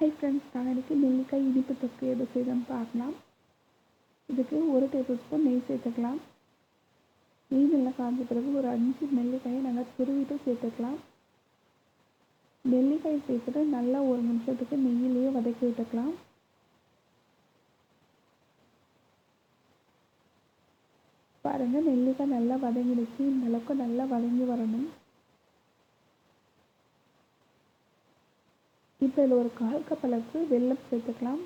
Hi friends நான் நெல்லிக்காய் இனிப்பு தொக்கு எப்படி செய்யணும்னு பார்க்கலாம். இதுக்கு ஒரு டேபிள் ஸ்பூன் நெய் சேர்த்துக்கலாம். நெய் நல்லா காய்ஞ்ச பிறகு ஒரு அஞ்சு நெல்லிக்காயை நல்லா துருவிட்டு சேர்த்துக்கலாம். நெல்லிக்காய் சேர்த்துட்டு நல்லா ஒரு நிமிஷத்துக்கு நெய்யிலேயே வதக்கி விட்டுக்கலாம். பாருங்கள் நெல்லிக்காய் நல்லா வதங்கிடுச்சு. இந்த அளவுக்கு நல்லா வதங்கி வரணும். இப்போ இதில் ஒரு கால் கப் அளவுக்கு வெல்லம் சேர்த்துக்கலாம்.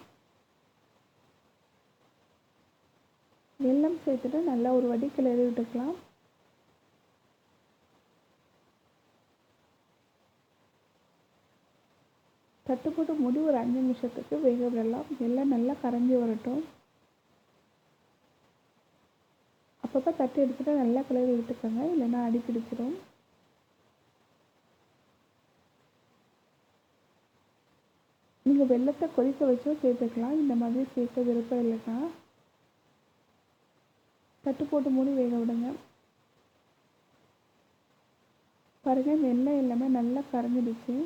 வெல்லம் சேர்த்துட்டு நல்லா ஒரு வடி கிளறி விட்டுக்கலாம். தட்டு போட்டு மூடி ஒரு அஞ்சு நிமிஷத்துக்கு வேக விடலாம். எல்லாம் நல்லா கரைஞ்சி வரட்டும். அப்பப்போ தட்டு எடுத்துகிட்டு நல்லா கிளறி விட்டுக்கோங்க இல்லைன்னா அடி பிடிச்சிடும் நீங்கள் வெள்ளத்தை கொதிக்க வச்சோ சேர்த்துக்கலாம். இந்த மாதிரி சேர்க்க விருப்பம் இல்லைன்னா தட்டு போட்டு மூடி வேக விடுங்க. பாருங்கள் வெள்ளம் எல்லாமே நல்லா கரைஞ்சிடுச்சு.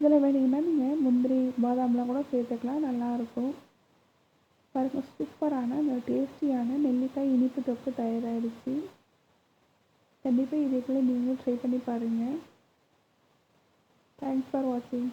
இதில் வேணுங்கன்னா நீங்கள் முந்திரி பாதாம்லாம் கூட சேர்த்துக்கலாம். நல்லாயிருக்கும். பாருங்கள் சூப்பரான அந்த டேஸ்டியான நெல்லிக்காய் இனிப்பு தொக்கு தயாராகிடுச்சு கண்டிப்பாக இதே போல் நீங்களும் ட்ரை பண்ணி பாருங்கள் தேங்க்ஸ் ஃபார் வாட்சிங்